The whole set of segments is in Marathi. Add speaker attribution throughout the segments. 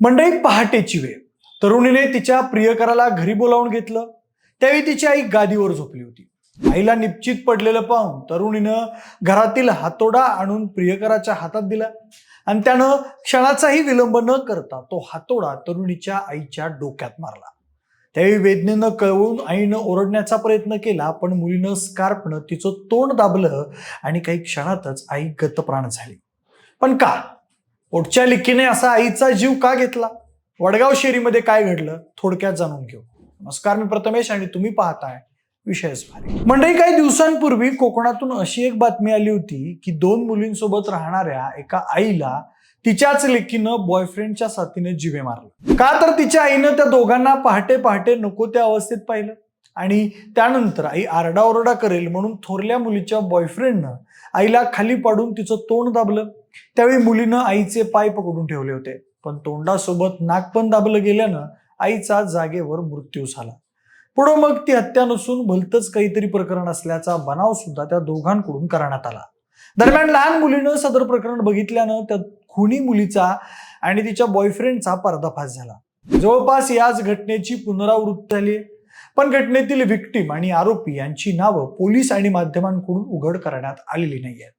Speaker 1: मंडळी पहाटेची वेळ. तरुणीने तिच्या प्रियकराला घरी बोलावून घेतलं. त्यावेळी तिची आई गादीवर झोपली होती. आईला निश्चित पडलेलं पाहून तरुणीनं घरातील हातोडा आणून प्रियकराच्या हातात दिला. आणि त्यानं क्षणाचाही विलंब न करता तो हातोडा तरुणीच्या आईच्या डोक्यात मारला. त्यावेळी वेदनेनं कळवून आईनं ओरडण्याचा प्रयत्न केला पण मुलीनं स्कार्पनं तिचं तोंड दाबलं आणि काही क्षणातच आई गतप्राण झाली. पण का? पोटच्या लिखीने असा आईचा जीव का घेतला? वडगाव शेरीमध्ये काय घडलं? थोडक्यात जाणून घेऊ. नमस्कार मी प्रथमेश आणि तुम्ही पाहताय विषयच भारी. मंडळी काही दिवसांपूर्वी कोकणातून अशी एक बातमी आली होती की दोन मुलींसोबत राहणाऱ्या एका आईला तिच्याच लेकीनं बॉयफ्रेंडच्या साथीने जिवे मारलं. का तर तिच्या आईनं त्या दोघांना पहाटे पहाटे नको त्या अवस्थेत पाहिलं आणि त्यानंतर आई आरडाओरडा करेल म्हणून थोरल्या मुलीच्या बॉयफ्रेंडनं आईला खाली पाडून तिचं तोंड दाबलं. त्यावेळी मुलीनं आईचे पाय पकडून ठेवले होते. पण तोंडासोबत नाक पण दाबलं गेल्यानं आईचा जागेवर मृत्यू झाला. पुढं मग ती हत्या नसून भलतंच काहीतरी प्रकरण असल्याचा बनाव सुद्धा त्या दोघांकडून करण्यात आला. दरम्यान लहान मुलीनं सदर प्रकरण बघितल्यानं त्या खुनी मुलीचा आणि तिच्या बॉयफ्रेंडचा पर्दाफाश झाला. जवळपास याच घटनेची पुनरावृत्ती झाली. पण घटनेतील व्हिक्टीम आणि आरोपी यांची नावं पोलीस आणि माध्यमांकडून उघड करण्यात आलेली नाही आहेत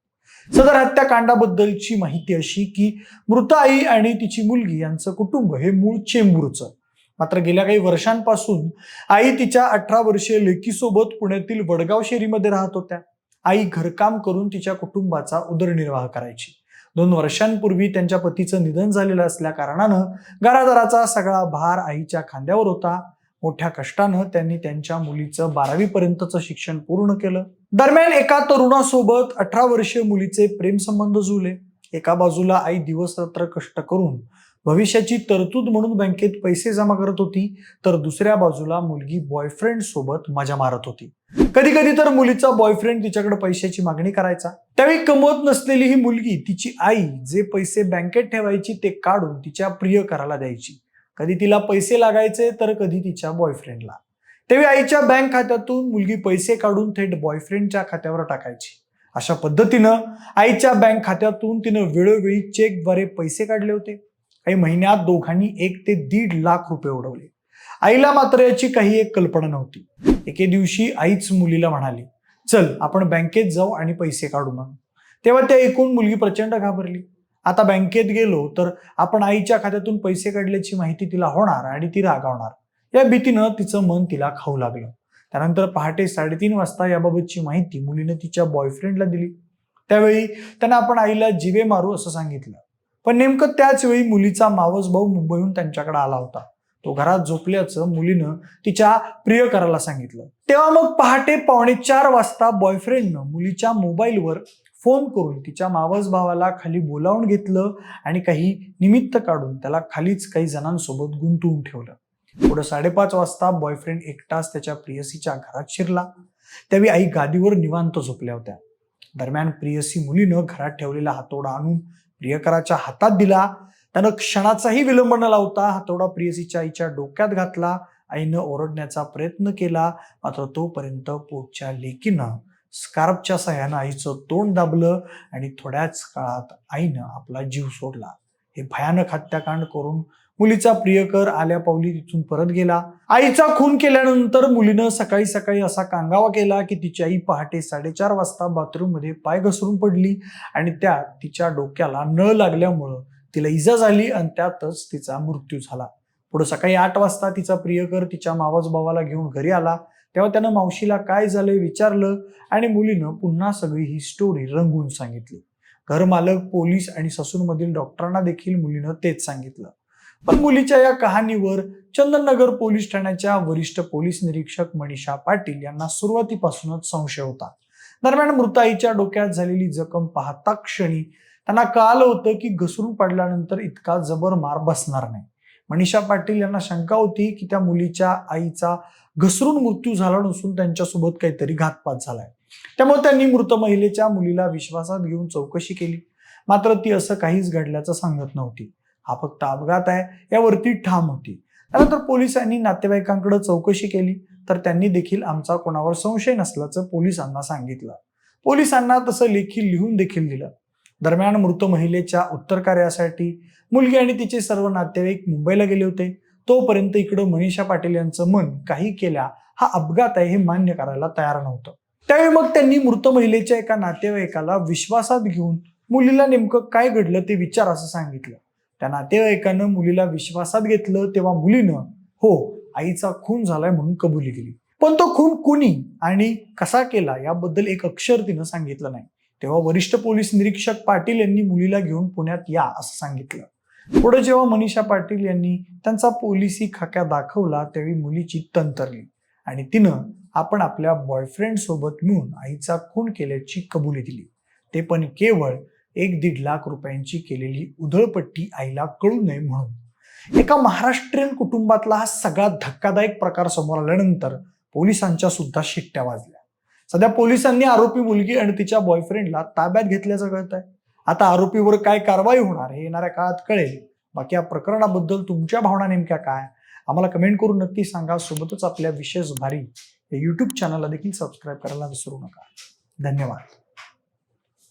Speaker 1: सदर हत्याकांडाबद्दलची माहिती अशी की मृत आई आणि तिची मुलगी यांचं कुटुंब हे मूळ चेंबूरचं. मात्र गेल्या काही वर्षांपासून आई तिच्या अठरा वर्षीय लेकीसोबत पुण्यातील वडगाव शेरीमध्ये राहत होत्या. आई घरकाम करून तिच्या कुटुंबाचा उदरनिर्वाह करायची. दोन वर्षांपूर्वी त्यांच्या पतीचं निधन झालेलं असल्या कारणानं घरादाराचा सगळा भार आईच्या खांद्यावर होता. मोठ्या कष्टानं त्यांनी त्यांच्या मुलीचं बारावीपर्यंतचं शिक्षण पूर्ण केलं. दरम्यान एका तरुणासोबत अठरा वर्षीय मुलीचे प्रेमसंबंध जुळले. एका बाजूला आई दिवस रात्र कष्ट करून भविष्याची तरतूद म्हणून बँकेत पैसे जमा करत होती तर दुसऱ्या बाजूला मुलगी बॉयफ्रेंड सोबत मजा मारत होती. कधी कधी तर मुलीचा बॉयफ्रेंड तिच्याकडे पैशाची मागणी करायचा. त्यावेळी कमवत नसलेली ही मुलगी तिची आई जे पैसे बँकेत ठेवायची ते काढून तिच्या प्रियकराला द्यायची. कधी तिला पैसे लागायचे तर कधी तिच्या बॉयफ्रेंडला त्यावेळी आईच्या बँक खात्यातून मुलगी पैसे काढून थेट बॉयफ्रेंडच्या खात्यावर टाकायची. अशा पद्धतीनं आईच्या बँक खात्यातून तिनं वेळोवेळी चेकद्वारे पैसे काढले होते. काही महिन्यात दोघांनी एक ते दीड लाख रुपये उडवले. आईला मात्र याची काही एक कल्पना नव्हती. एके दिवशी आईच मुलीला म्हणाली चल आपण बँकेत जाऊ आणि पैसे काढू आणू तेव्हा ते ऐकून मुलगी प्रचंड घाबरली. आता बँकेत गेलो तर आपण आईच्या खात्यातून पैसे काढल्याची माहिती तिला होणार आणि ती रागावणार. या भीतीनं तिचं मन तिला खाऊ लागलं. त्यानंतर पहाटे साडेतीन वाजता याबाबतची माहिती मुलीनं तिच्या बॉयफ्रेंडला दिली. त्यावेळी त्यांना आपण आईला जिवे मारू असं सांगितलं. पण नेमकं त्याच वेळी मुलीचा मावस भाऊ मुंबईहून त्यांच्याकडे आला होता. तो घरात झोपल्याचं मुलीनं तिच्या प्रियकराला सांगितलं. तेव्हा मग पहाटे पावणे चार वाजता बॉयफ्रेंडनं मुलीच्या मोबाईलवर फोन करून तिच्या मावस भावाला खाली बोलावून घेतलं आणि काही निमित्त काढून त्याला खालीच काही जणांसोबत गुंतवून ठेवलं. पुढे साडेपाच वाजता बॉयफ्रेंड एकटाच त्याच्या प्रियसीच्या घरात शिरला. त्यावेळी आई गादीवर निवांत झोपल्या होत्या. दरम्यान प्रियसी मुलीनं घरात ठेवलेला हातोडा आणून प्रियकराच्या हातात दिला. त्यानं क्षणाचाही विलंब न लावता हातोडा प्रियसीच्या आईच्या डोक्यात घातला. आईनं ओरडण्याचा प्रयत्न केला मात्र तोपर्यंत पोटच्या लेकीनं स्कार्पच्या सहाय्यानं आईचं तोंड दाबलं आणि थोड्याच काळात आईनं आपला जीव सोडला. हे भयानक हत्याकांड करून मुलीचा प्रियकर आल्या पावली तिथून परत गेला. आईचा खून केल्यानंतर मुलीनं सकाळी सकाळी असा कांगावा केला की तिची आई पहाटे साडेचार वाजता बाथरूममध्ये पाय घसरून पडली आणि त्यात तिच्या डोक्याला नळ लागल्यामुळं तिला इजा झाली आणि त्यातच तिचा मृत्यू झाला. पुढे सकाळी आठ वाजता तिचा प्रियकर तिच्या मावाज भावाला घेऊन घरी आला. तेव्हा त्यानं मावशीला काय झालंय विचारलं आणि मुलीनं पुन्हा सगळी ही स्टोरी रंगून सांगितली. घरमालक पोलीस आणि ससूनमधील डॉक्टरांना देखील मुलीनं तेच सांगितलं. पण मुलीच्या या कहाणीवर चंदननगर पोलीस ठाण्याच्या वरिष्ठ पोलीस निरीक्षक मनीषा पाटील यांना सुरुवातीपासूनच संशय होता. दरम्यान मृताईच्या डोक्यात झालेली जखम पाहता क्षणी त्यांना कळालं होतं की घसरून पडल्यानंतर इतका जबर मार बसणार नाही. मनीषा पाटील यांना शंका होती की त्या मुलीच्या आईचा घसरून मृत्यू झाला नसून त्यांच्यासोबत काहीतरी घातपात झालाय. त्यामुळे त्यांनी मृत महिलेच्या मुलीला विश्वासात घेऊन चौकशी केली. मात्र ती असं काहीच घडल्याचं सांगत नव्हती. हा फक्त अपघात आहे. यावरती ठाम होती. त्यानंतर पोलिसांनी नातेवाईकांकडे चौकशी केली तर त्यांनी देखील आमचा कोणावर संशय नसल्याचं पोलिसांना सांगितलं. पोलिसांना तसं लेखी लिहून देखील दिलं. दरम्यान मृत महिलेच्या उत्तर कार्यासाठी मुलगी आणि तिचे सर्व नातेवाईक मुंबईला गेले होते. तोपर्यंत इकडं मनीषा पाटील यांचं मन काही केल्या हा अपघात आहे हे मान्य करायला तयार नव्हतं. त्यावेळी मग त्यांनी मृत महिलेच्या एका नातेवाईकाला विश्वासात घेऊन मुलीला नेमकं काय घडलं ते विचार असं सांगितलं. त्या नातेवाईकानं मुलीला विश्वासात घेतलं तेव्हा मुलीनं हो आईचा खून झालाय म्हणून कबुली दिली पण तो खून कुणी आणि कसा केला याबद्दल एक अक्षर तिनं सांगितलं नाही. तेव्हा वरिष्ठ पोलीस निरीक्षक पाटील यांनी मुलीला घेऊन पुण्यात या असं सांगितलं. पुढे जेव्हा मनीषा पाटील यांनी त्यांचा पोलिसी खाक्या दाखवला त्यावेळी मुलीची तंतरली आणि तिनं आपण आपल्या बॉयफ्रेंड सोबत मिळून आईचा खून केल्याची कबुली दिली. ते पण केवळ एक दीड लाख रुपयांची केलेली उधळपट्टी आईला कळू नये म्हणून. एका महाराष्ट्रीयन कुटुंबातला हा सगळा धक्कादायक प्रकार समोर आल्यानंतर पोलिसांच्या सुद्धा शिट्ट्या वाजल्या. सध्या पोलिसांनी आरोपी मुलगी आणि तिच्या बॉयफ्रेंडला ताब्यात घेतल्याचं कळत आहे आता आरोपीवर काय कारवाई होणार हे येणाऱ्या काळात कळेल. बाकी या प्रकरणाबद्दल तुमच्या भावना नेमक्या काय? आम्हाला कमेंट करून नक्की सांगा. सोबतच आपल्या विशेष भारी या यूट्यूब चॅनलला देखील सबस्क्राईब करायला विसरू नका. धन्यवाद.